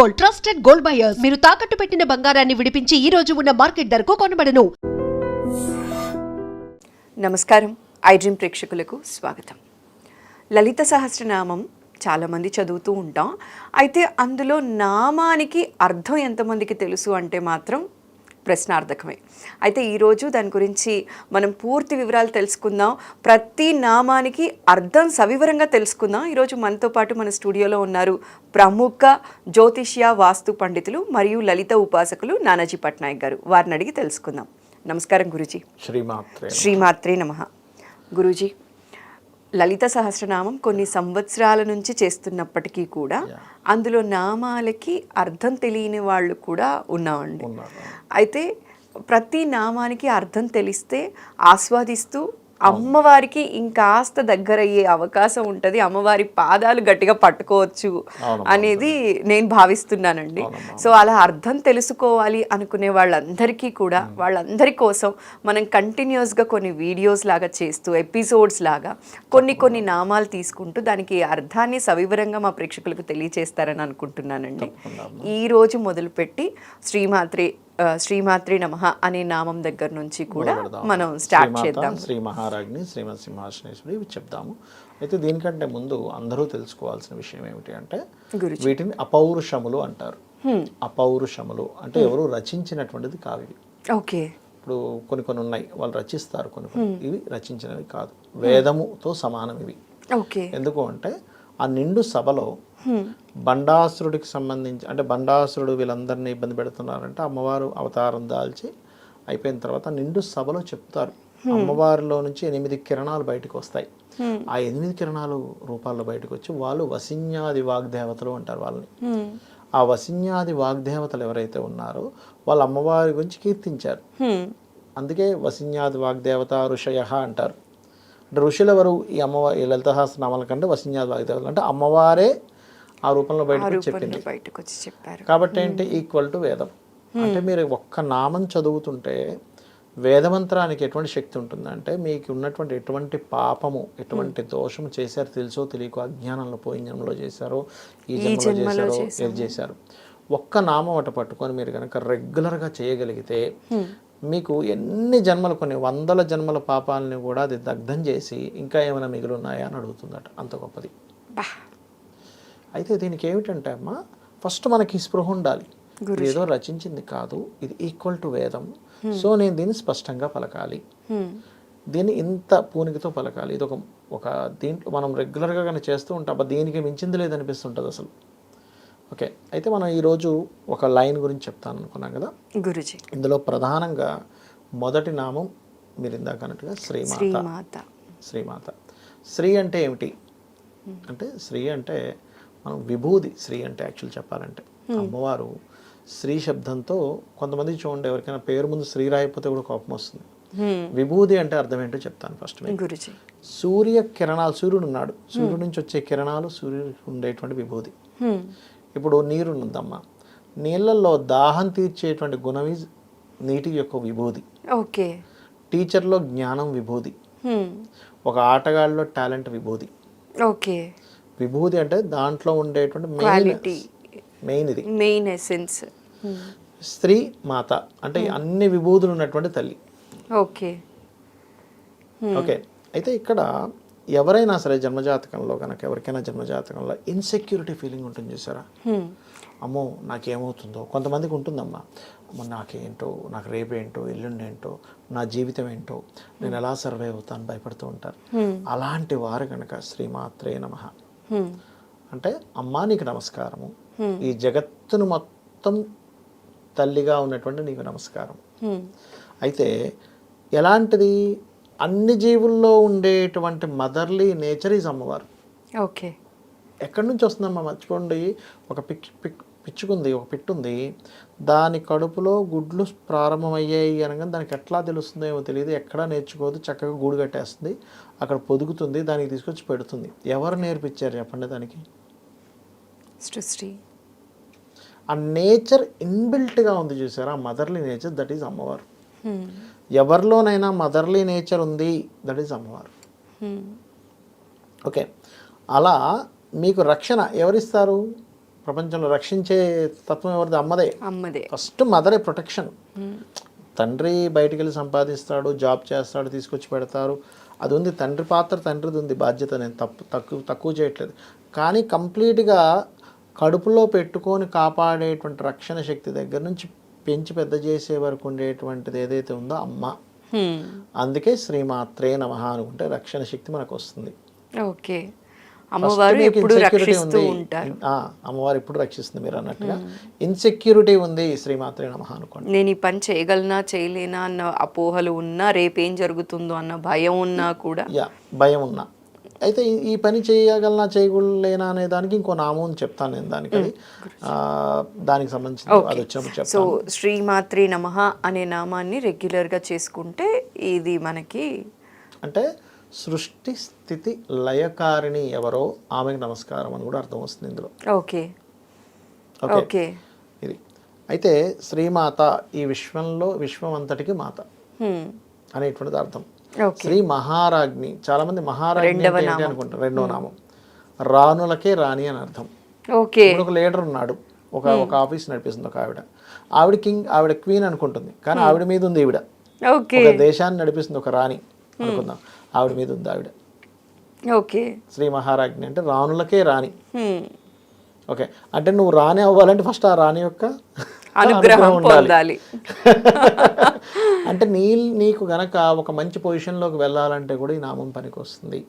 Gold trusted gold buyers. మీరు తాకట్టు పెట్టిన బంగారాన్ని విడిపించి ఈ రోజు ఉన్న మార్కెట్ ధరకు కొనబడను. నమస్కారం. ఐ ప్రేక్షకులకు స్వాగతం. లలిత సహస్రనామం చాలామంది చదువుతూ ఉంటాం. అయితే అందులో నామానికి అర్థం ఎంతమందికి తెలుసు అంటే మాత్రం ప్రశ్నార్థకమే. అయితే ఈరోజు దాని గురించి మనం పూర్తి వివరాలు తెలుసుకుందాం. ప్రతి నామానికి అర్థం సవివరంగా తెలుసుకుందాం. ఈరోజు మనతో పాటు మన స్టూడియోలో ఉన్నారు ప్రముఖ జ్యోతిష్య వాస్తు పండితులు మరియు లలిత ఉపాసకులు నానాజీ పట్నాయక్ గారు. వారిని అడిగి తెలుసుకుందాం. నమస్కారం గురుజీ. శ్రీమాత్రే శ్రీమాత్రే నమ. గురూజీ లలిత సహస్రనామం కొన్ని సంవత్సరాల నుంచి చేస్తున్నప్పటికీ కూడా అందులో నామాలకి అర్థం తెలియని వాళ్ళు కూడా ఉన్నామండి. అయితే ప్రతి నామానికి అర్థం తెలిస్తే ఆస్వాదిస్తూ అమ్మవారికి ఇంకాస్త దగ్గరయ్యే అవకాశం ఉంటుంది. అమ్మవారి పాదాలు గట్టిగా పట్టుకోవచ్చు. అనేది నేను భావిస్తున్నానండి. సో అలా అర్థం తెలుసుకోవాలి అనుకునే వాళ్ళందరికీ కూడా వాళ్ళందరి కోసం మనం కంటిన్యూస్గా కొన్ని వీడియోస్ లాగా చేస్తూ ఎపిసోడ్స్ లాగా కొన్ని కొన్ని నామాలు తీసుకుంటూ దానికి అర్థాన్ని సవివరంగా మా ప్రేక్షకులకు తెలియచేస్తారని అనుకుంటున్నానండి. ఈ రోజు మొదలుపెట్టి శ్రీమాత్రే శ్రీమాత్రే నమః అనే నామం దగ్గర నుంచి కూడా. మనం స్టార్ట్ చేద్దాం. శ్రీ మహారాజ్ని శ్రీమత్ సింహాసనేశ్వరి చెప్దాము. అయితే దీనికంటే ముందు అందరూ తెలుసుకోవాల్సిన విషయం ఏమిటి అంటే. వీటిని అపౌరుషములు అంటారు. అపౌరుషములు అంటే ఎవరు రచించినటువంటిది కావు ఇవి. ఓకే. ఇప్పుడు కొన్ని కొన్ని ఉన్నాయి వాళ్ళు రచిస్తారు కొన్ని కొన్ని. ఇవి రచించినవి కాదు. వేదముతో సమానం ఇవి. ఓకే. ఎందుకు అంటే ఆ నిండు సభలో బండాసురుడికి సంబంధించి అంటే బండాసురుడు వీళ్ళందరినీ ఇబ్బంది పెడుతున్నారంటే అమ్మవారు అవతారం దాల్చి అయిపోయిన తర్వాత నిండు సభలో చెప్తారు. అమ్మవారిలో నుంచి ఎనిమిది కిరణాలు బయటకు వస్తాయి. ఆ ఎనిమిది కిరణాలు రూపాల్లో బయటకు వచ్చి వాళ్ళు వసిన్యాది వాగ్దేవతలు అంటారు వాళ్ళని. ఆ వసిన్యాది వాగ్దేవతలు ఎవరైతే ఉన్నారో వాళ్ళు అమ్మవారి గురించి కీర్తించారు. అందుకే వసిన్యాది వాగ్దేవత ఋషయ అంటారు. అంటే ఋషులు ఎవరు ఈ అమ్మవారి ఈ లలిత సహస్రనామాల కంటే వసిన్యాది వాగ్దేవతలు అంటే అమ్మవారే ఆ రూపంలో బయటకు చెప్పింది. బయటకు వచ్చి చెప్పారు. కాబట్టి ఏంటి? ఈక్వల్ టు వేదం. అంటే మీరు ఒక్క నామం చదువుతుంటే వేదమంత్రానికి ఎటువంటి శక్తి ఉంటుందంటే మీకు ఉన్నటువంటి ఎటువంటి పాపము ఎటువంటి దోషము చేశారు తెలుసో తెలియక అజ్ఞానంలో పోయిన జన్మలో చేశారో ఈ జన్మలో చేశారో ఏది చేశారు? ఒక్క నామం అట పట్టుకొని మీరు కనుక రెగ్యులర్గా చేయగలిగితే మీకు ఎన్ని జన్మలు కొన్ని వందల జన్మల పాపాలని కూడా అది దగ్ధం చేసి ఇంకా ఏమైనా మిగిలి ఉన్నాయా అని అడుగుతుందట. అంత గొప్పది. అయితే దీనికి ఏమిటంటే అమ్మా ఫస్ట్ మనకి స్పృహ ఉండాలి. ఇది ఏదో రచించింది కాదు ఇది ఈక్వల్ టు వేదం. సో నేను దీన్ని స్పష్టంగా పలకాలి. దీన్ని ఇంత పూనికతో పలకాలి. ఇది ఒక ఒక దీంట్లో మనం రెగ్యులర్గా కానీ చేస్తూ ఉంటాం దీనికి మించింది లేదనిపిస్తుంటుంది అసలు. ఓకే. అయితే మనం ఈరోజు ఒక లైన్ గురించి చెప్తాను అనుకున్నాం కదా? గురుజీ. ఇందులో ప్రధానంగా మొదటి నామం మీరు ఇందాక అన్నట్టుగా శ్రీమాత. శ్రీమాత. శ్రీమాత. శ్రీ అంటే ఏమిటి? అంటే శ్రీ అంటే మనం విభూది శ్రీ అంటే యాక్చువల్ చెప్పాలంటే. అమ్మవారు శ్రీ శబ్దంతో కొంతమంది చూడండి ఎవరికైనా పేరు ముందు శ్రీ రాయకపోతే కూడా కోపం వస్తుంది. విభూది అంటే అర్థం ఏంటో చెప్తాను ఫస్ట్ గురుజీ. సూర్య కిరణాలు సూర్యుడు ఉన్నాడు. సూర్యుడు నుంచి వచ్చే కిరణాలు సూర్యుడు ఉండేటువంటి విభూది. ఇప్పుడు నీరు ఉందమ్మా. నీళ్ళల్లో దాహం తీర్చేటువంటి గుణం ఈజ్ నీటి యొక్క విభూది ఓకే. టీచర్లో జ్ఞానం విభూది ఒక ఆటగాడిలో టాలెంట్ విభూది ఓకే. విభూది అంటే దాంట్లో ఉండేటువంటి మెయిన్ మెయిన్ ఇది మెయిన్ ఎసెన్స్. స్త్రీ మాత అంటే అన్ని విభూతులు ఉన్నటువంటి తల్లి. ఓకే. ఓకే. అయితే ఇక్కడ ఎవరైనా సరే జన్మజాతకంలో కనుక ఎవరికైనా జన్మజాతకంలో ఇన్సెక్యూరిటీ ఫీలింగ్ ఉంటుంది చూసారా? అమ్మో నాకేమవుతుందో? కొంతమందికి ఉంటుందమ్మా. అమ్మో నాకేంటో? నాకు రేపేంటో? ఎల్లుండేంటో? నా జీవితం ఏంటో నేను ఎలా సర్వే అవుతాను? భయపడుతూ ఉంటారు. అలాంటి వారు కనుక శ్రీమాత్రే నమ. అంటే అమ్మా నీకు నమస్కారము. ఈ జగత్తును మొత్తం తల్లిగా ఉన్నటువంటి నీకు నమస్కారం. అయితే ఎలాంటిది? అన్ని జీవుల్లో ఉండేటువంటి మదర్లీ నేచర్ ఈజ్ అమ్మవారు. ఓకే. ఎక్కడి నుంచి వస్తుందమ్మా మర్చిపోండి. ఒక పిక్ పిక్ పిచ్చుకుంది ఒక పిట్టుంది. దాని కడుపులో గుడ్లు ప్రారంభమయ్యాయి అనగా దానికి ఎట్లా తెలుస్తుందో ఏమో తెలియదు. ఎక్కడా నేర్చుకోదు చక్కగా గూడు కట్టేస్తుంది. అక్కడ పొదుగుతుంది. దానికి తీసుకొచ్చి పెడుతుంది. ఎవరు నేర్పించారు చెప్పండి దానికి? సృష్టి. ఆ నేచర్ ఇన్బిల్ట్గా ఉంది చూసారా? ఆ మదర్లీ నేచర్ దట్ ఈజ్ అమ్మవారు. ఎవరిలోనైనా మదర్లీ నేచర్ ఉంది. దట్ ఈజ్ అమ్మవారు. ఓకే అలా మీకు రక్షణ ఎవరిస్తారు? ప్రపంచంలో రక్షించే తత్వం ఎవరిది? అమ్మదే. అమ్మదే. ఫస్ట్ మదరే ప్రొటెక్షన్ తండ్రి బయటికి వెళ్ళి సంపాదిస్తాడు జాబ్ చేస్తాడు తీసుకొచ్చి పెడతారు. అది ఉంది తండ్రి పాత్ర తండ్రిది ఉంది బాధ్యత. నేను తప్పు తక్కువ తక్కువ చేయట్లేదు. కానీ కంప్లీట్గా కడుపులో పెట్టుకొని కాపాడేటువంటి రక్షణ శక్తి దగ్గర నుంచి పెంచి పెద్ద చేసే వరకు ఉండేటువంటిది ఏదైతే ఉందో అమ్మ. అందుకే శ్రీమాత్రే నమ అనుకుంటే రక్షణ శక్తి మనకు వస్తుంది ఓకే అమ్మవారు ఎప్పుడు రక్షిస్తూ. ఉంటారు. అమ్మవారు ఎప్పుడు రక్షిస్తుంది మీరు అన్నట్టుగా. ఇన్సెక్యూరిటీ ఉంది శ్రీమాత్రే నమ అనుకోండి. నేను ఈ పని చేయగలనా చేయలేనా అన్న అపోహలు ఉన్నా రేపేం జరుగుతుందో అన్న భయం ఉన్నా కూడా. యా భయం ఉన్నా. అయితే ఈ- పని చేయగలనా చేయగలేనా అనే దానికి ఇంకో నామం చెప్తాను నేను దానికి. అది దానికి సంబంధించి అది సో శ్రీమాత్రి నమః అనే నామాన్ని రెగ్యులర్గా చేసుకుంటే ఇది మనకి అంటే సృష్టి స్థితి లయకారిణి ఎవరో ఆమెకు నమస్కారం అని కూడా అర్థం వస్తుంది ఇందులో. ఓకే. ఓకే. ఇది. అయితే శ్రీమాత ఈ విశ్వంలో విశ్వం అంతటికి మాత. అనేటువంటిది అర్థం. శ్రీ మహారాజ్ని చాలా మంది మహారాజ్ని. అనుకుంటారు? రెండవ నామం. రాణులకే రాణి అని అర్థం. ఓకే. ఒక లీడర్ ఉన్నాడు ఒక ఒక ఆఫీస్ నడిపిస్తుంది ఒక ఆవిడ. ఆవిడ కింగ్ ఆవిడ క్వీన్ అనుకుంటుంది కానీ ఆవిడ మీద ఉంది ఈవిడ. ఓకే. ఒక దేశాన్ని నడిపిస్తుంది ఒక రాణి అనుకుందాం ఆవిడ మీద ఉంది ఆవిడ. ఓకే. శ్రీ మహారాజ్ని అంటే రాణులకే రాణి. ఓకే. అంటే నువ్వు రాణి అవ్వాలంటే ఫస్ట్ ఆ రాణి యొక్క అనుగ్రహం పొందాలి. అంటే నీ నీకు గనక ఒక మంచి పొజిషన్లోకి వెళ్ళాలంటే కూడా ఈ నామం పనికి వస్తుంది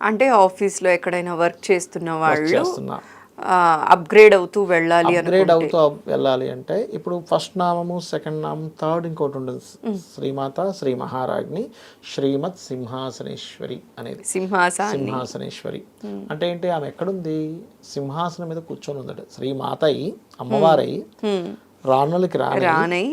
అంటే ఆఫీస్లో ఎక్కడైనా వర్క్ చేస్తున్న వాళ్ళు అప్గ్రేడ్ అవుతూ వెళ్ళాలి అప్గ్రేడ్ అవుతూ వెళ్ళాలి అంటే ఇప్పుడు ఫస్ట్ నామము సెకండ్ నామం థర్డ్ ఇంకోటి ఉంటుంది శ్రీమాత శ్రీ మహారాజ్ని శ్రీమత్ సింహాసనేశ్వరి అనేది. సింహాసాన్ని సింహాసనేశ్వరి. అంటే ఏంటి? ఆమె ఎక్కడుంది? సింహాసనం మీద కూర్చొని ఉందట. శ్రీమాత అయి అమ్మవారై హ్మ్. రాణులకి రాని రానై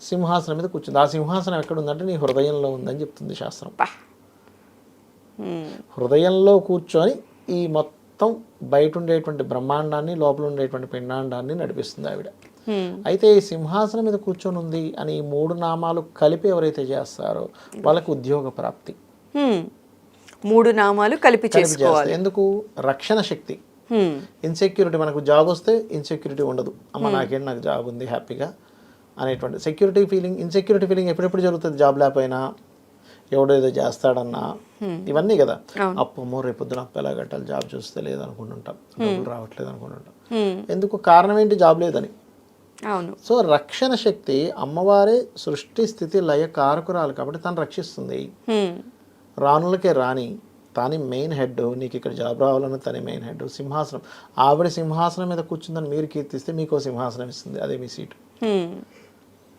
సింహాసనం మీద కూర్చుంది. ఆ సింహాసనం ఎక్కడ ఉందంటే నీ హృదయంలో ఉందని చెప్తుంది శాస్త్రం. హృదయంలో కూర్చొని ఈ మొత్తం బయట ఉండేటువంటి బ్రహ్మాండాన్ని లోపల ఉండేటువంటి పిండాండాన్ని నడిపిస్తుంది ఆవిడ. అయితే ఈ సింహాసనం మీద కూర్చొని ఉంది అని ఈ మూడు నామాలు కలిపి ఎవరైతే చేస్తారో వాళ్ళకి ఉద్యోగ ప్రాప్తి. మూడు నామాలు కలిపి చేసుకోవాలి. చేస్తారు ఎందుకు? రక్షణ శక్తి. ఇన్సెక్యూరిటీ మనకు జాబ్ వస్తే ఇన్సెక్యూరిటీ ఉండదు. అమ్మ నాకేంటి నాకు జాబ్ ఉంది హ్యాపీగా. అనేటువంటి సెక్యూరిటీ ఫీలింగ్ ఇన్సెక్యూరిటీ ఫీలింగ్ ఎప్పుడెప్పుడు జరుగుతుంది? జాబ్ లేకపోయినా ఎవడో ఏదో చేస్తాడన్నా ఇవన్నీ కదా. అప్పమ్మో రేపు పొద్దున అప్పు ఎలా కట్టాలి? జాబ్ చూస్తే లేదనుకుంటుంటాం. డబ్బులు రావట్లేదు అనుకుంటుంటాం. హ్మ్. ఎందుకు? కారణం ఏంటి? జాబ్ లేదని. సో రక్షణ శక్తి అమ్మవారే సృష్టి స్థితి లయ కారకురాలు కాబట్టి తను రక్షిస్తుంది. రాణులకే రాణి తాని మెయిన్ హెడ్ నీకు ఇక్కడ జాబ్ రావాలని తనే మెయిన్ హెడ్ సింహాసనం. ఆవిడ సింహాసనం మీద కూర్చుందని మీరు కీర్తిస్తే మీకు సింహాసనం ఇస్తుంది. అదే మీ సీటు.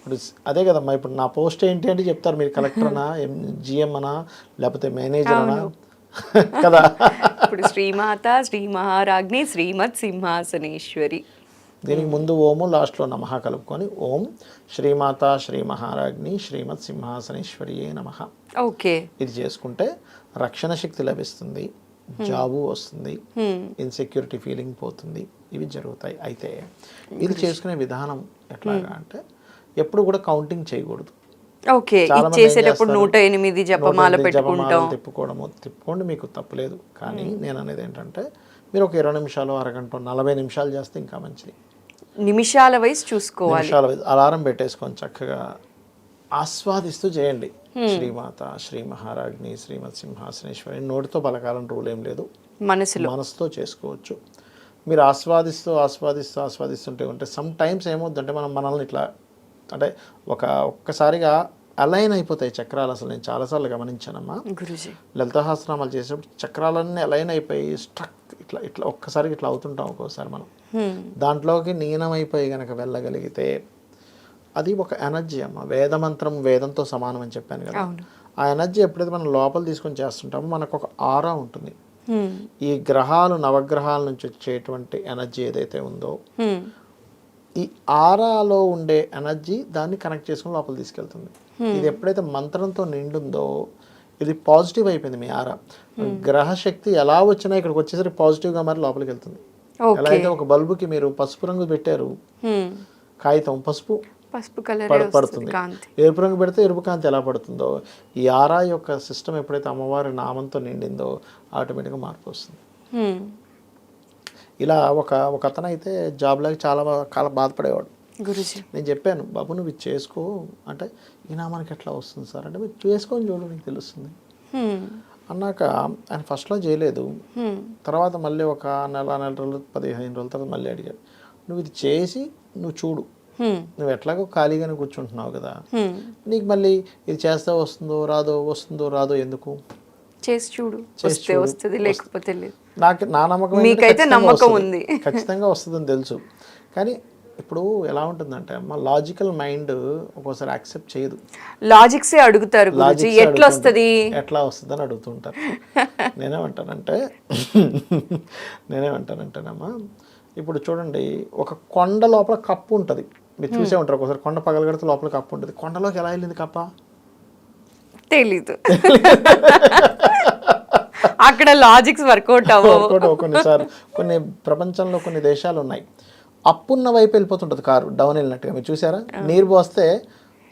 ఇప్పుడు అదే కదమ్మా ఇప్పుడు నా పోస్ట్ ఏంటి అంటే చెప్తారు మీరు కలెక్టర్ అనా జిఎం అనా లేకపోతే మేనేజర్ అనా కదా? ఇప్పుడు శ్రీమాత శ్రీ మహారాజ్ని శ్రీమత్ సింహాసనేశ్వరి. దీనికి ముందు ఓము లాస్ట్లో నమః కలుపుకొని ఓం శ్రీమాత శ్రీ మహారాజ్ని శ్రీమత్ సింహాసనేశ్వరియే నమః. ఓకే. ఇది చేసుకుంటే రక్షణ శక్తి లభిస్తుంది జాబు వస్తుంది. ఇన్సెక్యూరిటీ ఫీలింగ్ పోతుంది. ఇవి జరుగుతాయి. అయితే ఇది చేసుకునే విధానం ఎట్లాగా అంటే ఎప్పుడు కూడా కౌంటింగ్ చేయకూడదు. ఓకే చేసేటప్పుడు? నూట ఎనిమిది జపమాల పెట్టుకుంటాం. తిప్పుకోవడము తిప్పుకోండి మీకు తప్పులేదు. కానీ నేను అనేది ఏంటంటే మీరు ఒక ఇరవై నిమిషాలు అరగంట నలభై నిమిషాలు చేస్తే ఇంకా మంచిది. నిమిషాల వైజ్ చూసుకోవాలి. నిమిషాల అలారం పెట్టేసుకొని చక్కగా ఆస్వాదిస్తూ చేయండి. శ్రీమాత శ్రీ మహారాజ్ని శ్రీమత్ సింహాసనేశ్వరి నోటితో పలకాలని రూల్ ఏం లేదు. మనసులో. మనసుతో చేసుకోవచ్చు. మీరు ఆస్వాదిస్తూ ఆస్వాదిస్తూ ఆస్వాదిస్తుంటే ఉంటే సమ్ టైమ్స్ ఏమవుతుందంటే మనం మనల్ని ఇట్లా అంటే ఒక ఒక్కసారిగా అలైన్ అయిపోతాయి చక్రాలు. అసలు నేను చాలాసార్లు గమనించానమ్మా. గురుజీ. లలితహాసనామాలు చేసేటప్పుడు చక్రాలన్నీ అలైన్ అయిపోయి స్ట్రక్ ఇట్లా ఇట్లా ఒక్కసారి ఇట్లా అవుతుంటాం ఒక్కోసారి మనం. దాంట్లోకి లీనమైపోయి గనక వెళ్ళగలిగితే అది ఒక ఎనర్జీ అమ్మ. వేదమంత్రం వేదంతో సమానం అని చెప్పాను కదా. ఆ ఎనర్జీ ఎప్పుడైతే మనం లోపల తీసుకొని చేస్తుంటామో మనకు ఒక ఆరా ఉంటుంది. ఈ గ్రహాలు నవగ్రహాల నుంచి వచ్చేటువంటి ఎనర్జీ ఏదైతే ఉందో ఈ ఆరాలో ఉండే ఎనర్జీ దాన్ని కనెక్ట్ చేసుకుని లోపల తీసుకెళ్తుంది. ఇది ఎప్పుడైతే మంత్రంతో నిండుందో ఇది పాజిటివ్ అయిపోయింది మీ ఆరా. గ్రహ శక్తి ఎలా వచ్చినా ఇక్కడికి వచ్చేసరికి పాజిటివ్గా మరి లోపలికి వెళ్తుంది. ఎలా అయితే ఒక బల్బుకి మీరు పసుపు రంగు పెట్టారు కాగితం పసుపు పసుపు కలర్ పడ- పడుతుంది. ఎరుపు రంగు పెడితే ఎరుపు కాంతి ఎలా పడుతుందో ఈ ఆరా యొక్క సిస్టమ్ ఎప్పుడైతే అమ్మవారి నామంతో నిండిందో ఆటోమేటిక్గా మార్పు వస్తుంది. ఇలా ఒక ఒక అతను అయితే జాబ్లోకి చాలా చాలా బాధపడేవాడు. గురుజీ. నేను చెప్పాను బాబు నువ్వు ఇది చేసుకో. అంటే ఈ నామానికి ఎట్లా వస్తుంది సార్? అంటే మీరు చేసుకొని చూడు నీకు తెలుస్తుంది. అన్నాక ఆయన ఫస్ట్లో చేయలేదు. తర్వాత మళ్ళీ ఒక నెల నెల రోజులు పదిహేను రోజుల తర్వాత మళ్ళీ అడిగాడు. నువ్వు ఇది చేసి నువ్వు చూడు. నువ్వు ఎట్లాగో ఖాళీగానే కూర్చుంటున్నావు కదా. నీకు మళ్ళీ ఇది చేస్తే వస్తుందో రాదో వస్తుందో రాదో ఎందుకు? చేసి చూడు. వస్తే. వస్తుంది. లేకపోతే లేదు. నాకు నా నమ్మకం మీకైతే నమ్మకం వస్తుంది. ఉంది. ఖచ్చితంగా వస్తుందని తెలుసు. కానీ ఇప్పుడు ఎలా ఉంటుందంటే అమ్మ లాజికల్ మైండ్ ఒక్కోసారి యాక్సెప్ట్ చేయదు. లాజిక్సే అడుగుతారు ఎట్లా. వస్తుంది? ఎట్లా వస్తుందని అడుగుతుంటారు. నేనేమంటానంటే నేనేమంటానంటేనమ్మా ఇప్పుడు చూడండి ఒక కొండ లోపల కప్పు ఉంటుంది. మీరు చూసే ఉంటారు ఒకసారి కొండ పగలగడితే లోపల కప్పు ఉంటుంది. కొండలోకి ఎలా వెళ్ళింది కప్ప? తెలీదు. అక్కడ లాజిక్స్ వర్కౌట్ అవ్వవు. కొన్నిసార్లు కొన్ని ప్రపంచంలో కొన్ని దేశాలు ఉన్నాయి అప్పున్న వైపు వెళ్ళిపోతుంటుంది కారు డౌన్ వెళ్ళినట్టుగా. మీరు చూసారా? నీరు పోస్తే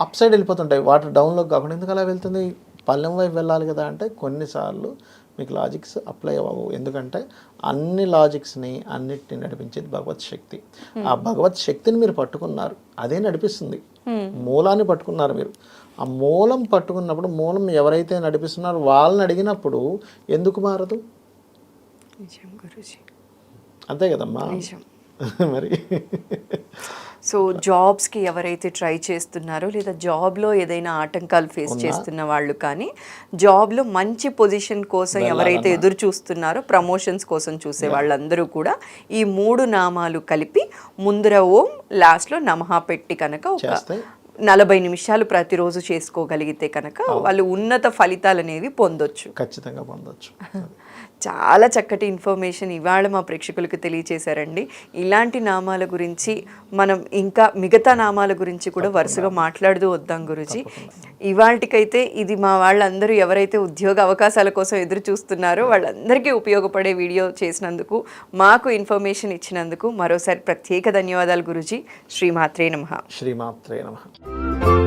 అప్ సైడ్ వెళ్ళిపోతుంటాయి. వాటర్ డౌన్లోకి కాకుండా ఎందుకు అలా వెళ్తుంది? పల్లెం వైపు వెళ్ళాలి కదా అంటే కొన్నిసార్లు మీకు లాజిక్స్ అప్లై అవ్వవు. ఎందుకంటే అన్ని లాజిక్స్ని అన్నిటిని నడిపించేది భగవత్ శక్తి. ఆ భగవత్ శక్తిని మీరు పట్టుకున్నారు. అదే నడిపిస్తుంది. మూలాన్ని పట్టుకున్నారు మీరు. ఆ మూలం పట్టుకున్నప్పుడు మూలం ఎవరైతే నడిపిస్తున్నారో వాళ్ళని అడిగినప్పుడు ఎందుకు మారదు? అంతే కదమ్మా. మరి? సో జాబ్స్కి ఎవరైతే ట్రై చేస్తున్నారో లేదా జాబ్లో ఏదైనా ఆటంకాలు ఫేస్ చేస్తున్న వాళ్ళు కానీ జాబ్లో మంచి పొజిషన్ కోసం ఎవరైతే ఎదురు చూస్తున్నారో ప్రమోషన్స్ కోసం చూసే వాళ్ళందరూ కూడా ఈ మూడు నామాలు కలిపి ముందర ఓం లాస్ట్లో నమః పెట్టి కనుక ఒక నలభై నిమిషాలు ప్రతిరోజు చేసుకోగలిగితే కనుక వాళ్ళు ఉన్నత ఫలితాలు అనేవి పొందొచ్చు. ఖచ్చితంగా పొందొచ్చు. చాలా చక్కటి ఇన్ఫర్మేషన్ ఇవాళ మా ప్రేక్షకులకు తెలియచేశారండి. ఇలాంటి నామాల గురించి మనం ఇంకా మిగతా నామాల గురించి కూడా వరుసగా మాట్లాడుతూ వద్దాం గురుజీ. ఇవాళకైతే ఇది మా వాళ్ళందరూ ఎవరైతే ఉద్యోగ అవకాశాల కోసం ఎదురు చూస్తున్నారో వాళ్ళందరికీ ఉపయోగపడే వీడియో చేసినందుకు మాకు ఇన్ఫర్మేషన్ ఇచ్చినందుకు మరోసారి ప్రత్యేక ధన్యవాదాలు గురుజీ. శ్రీమాత్రే నమః. శ్రీమాత్రే నమ.